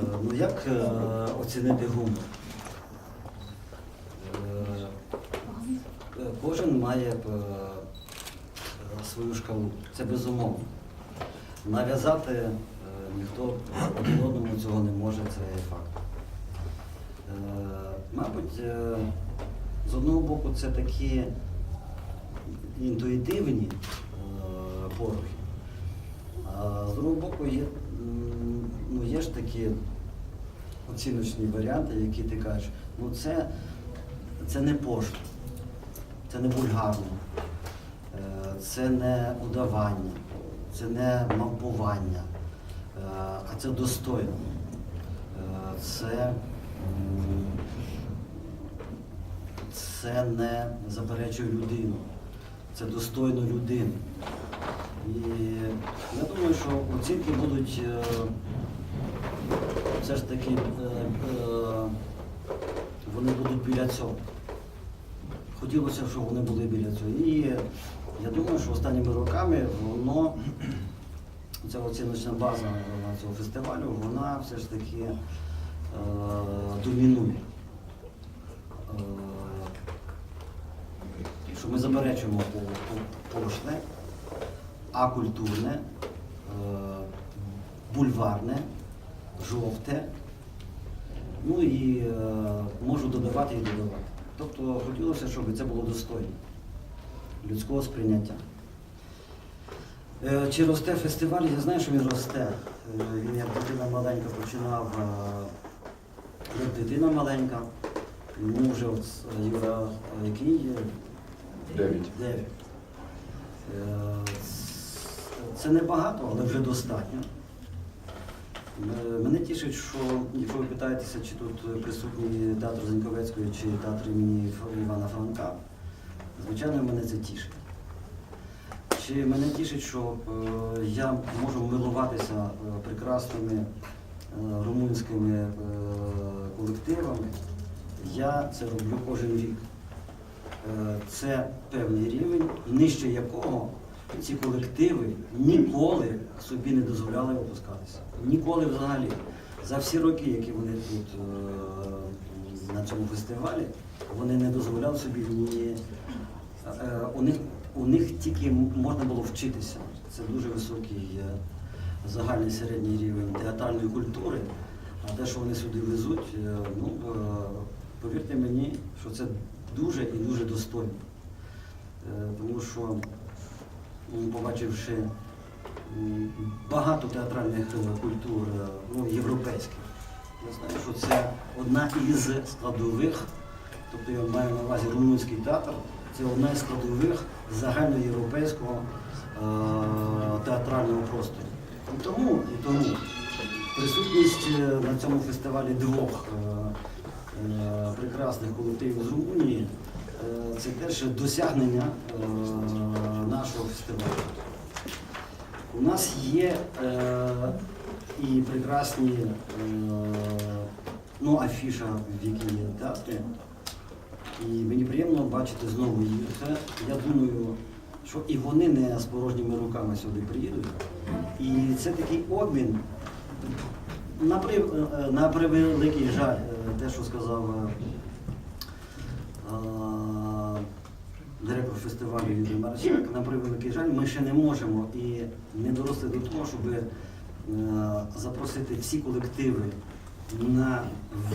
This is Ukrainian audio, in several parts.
Е, Ну як е, оцінити гумор? Е, Кожен має свою шкалу. Це безумовно. Нав'язати ніхто один одному цього не може, це є факт. Мабуть, з одного боку, це такі інтуїтивні порухи. А з другого боку, є, є ж такі оціночні варіанти, які ти кажеш, ну це, це не пошло, це не вульгарно, е, це не удавання, це не мавпування, е, а це достойно. Е, Це, це не заперечує людину, це достойно людини. І я думаю, що оцінки будуть все ж таки е, е, вони будуть біля цього. Хотілося б, щоб вони були біля цього. І я думаю, що останніми роками воно, ця оціночна база цього фестивалю, вона все ж таки е, домінує. Е, що ми заперечуємо по, по, пошле, акультурне, е, бульварне, жовте. Ну і е, можу додавати і додавати. Тобто хотілося, щоб це було достойно людського сприйняття. Е, Чи росте фестиваль? Я знаю, що він росте. Е, Він як дитина маленька починав, е, як дитина маленька. Йому вже от, Юра, який є? Дев'ять. Дев'ять. Е, Це небагато, але вже достатньо. Е, Мене тішить, що якщо ви питаєтеся, чи тут присутній театр Заньковецької, чи театр імені Івана Франка, звичайно, мене це тішить. Чи мене тішить, що е, я можу милуватися е, прекрасними румунськими колективами. Я це роблю кожен рік. Це певний рівень, нижче якого ці колективи ніколи собі не дозволяли опускатися. Ніколи взагалі. За всі роки, які вони тут е, на цьому фестивалі, вони не дозволяли собі ні. е, У них, у них тільки можна було вчитися. Це дуже високий е, загальний середній рівень театральної культури. А те, що вони сюди везуть, ну, повірте мені, що це дуже і дуже достойно. Тому що, побачивши багато театральних культур, е, ну, європейських, я знаю, що це одна із складових, тобто я маю на увазі румунський театр, це одна із складових загальноєвропейського е, театрального простору. І тому, і тому присутність е, на цьому фестивалі двох е, е, прекрасних колективів з Румунії це теж досягнення е, нашого фестивалю. У нас є е, і прекрасні е, ну, афіша, в якій є театри. І мені приємно бачити знову їх. Я думаю, що і вони не з порожніми руками сюди приїдуть. І це такий обмін. На, при, е, на превеликий жаль, е, те, що сказав е, е, фестивалю Юрій Марчак, на превеликий жаль, ми ще не можемо і не доросли до того, щоб е, запросити всі колективи на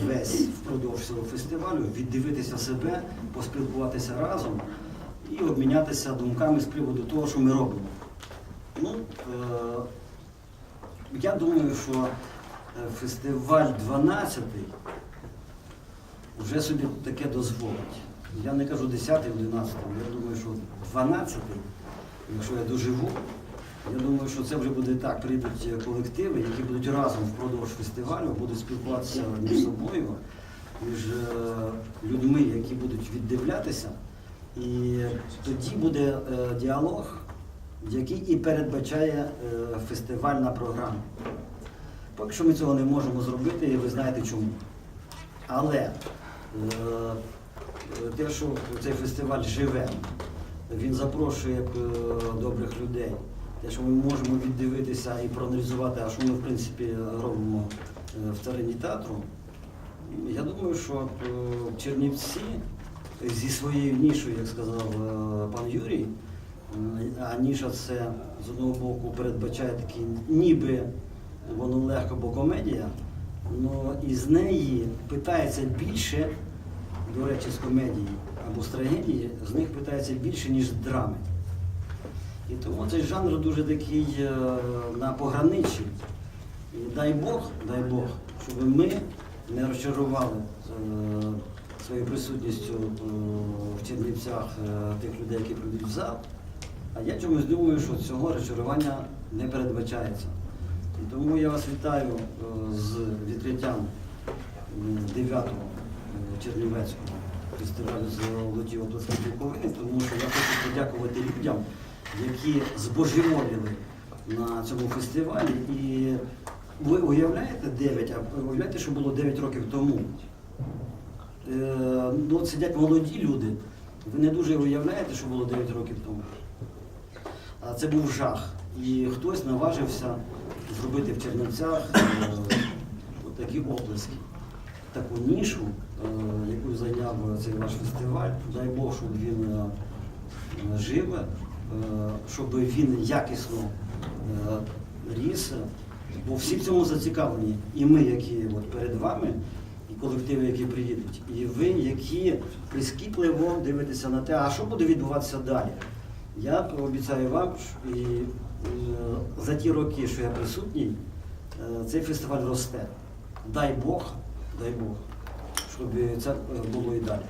весь впродовж цього фестивалю, віддивитися себе, поспілкуватися разом і обмінятися думками з приводу того, що ми робимо. Ну, е, я думаю, що е, фестиваль 12 вже собі таке дозволить. Я не кажу 10 11 я думаю, що 12 якщо я доживу, я думаю, що це вже буде так. Прийдуть колективи, які будуть разом впродовж фестивалю, будуть спілкуватися між собою, між е, людьми, які будуть віддивлятися. І тоді буде е, діалог, який і передбачає е, фестивальна програма. Поки що ми цього не можемо зробити, і ви знаєте чому. Але е, те, що цей фестиваль живе, він запрошує е, добрих людей. Те, що ми можемо віддивитися і проаналізувати, а що ми в принципі робимо е, в царині театру. Я думаю, що е, Чернівці зі своєю нішою, як сказав е, пан Юрій, а ніша це з одного боку передбачає такий, ніби воно легко, бо комедія, але із неї питається більше, до речі, з комедії або з трагедії, з них питається більше, ніж з драми. І тому цей жанр дуже такий е, на пограничі. І дай Бог, дай Бог, щоб ми не розчарували е, своєю присутністю е, в Чернівцях тих людей, які прийдуть в зал. А я чомусь думаю, що цього розчарування не передбачається. І тому я вас вітаю з відкриттям 9-го Чернівецького фестивалю золоті обласні Буковини, тому що я хочу подякувати людям, які збожеволіли на цьому фестивалі. І ви уявляєте 9, а уявляєте, що було 9 років тому. Е, ну, сидять молоді люди. Ви не дуже уявляєте, що було 9 років тому. А це був жах. І хтось наважився зробити в Чернівцях е, такі оплески, таку нішу, е, яку зайняв цей ваш фестиваль. Дай Бог, щоб він е, е, жив, е, щоб він якісно е, ріс. Бо всі в цьому зацікавлені. І ми, які от перед вами, і колективи, які приїдуть, і ви, які прискіпливо дивитеся на те, а що буде відбуватися далі. Я обіцяю вам, і е, за ті роки, що я присутній, е, цей фестиваль росте. Дай Бог, дай Бог, щоб це було і далі.